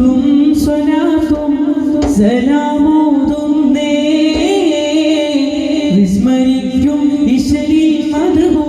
ദുരൂദും സ്വലാത്തും സലാമോതുന്നേ. വിസ്മരിക്കും ഇശലിൽ മധുകൾ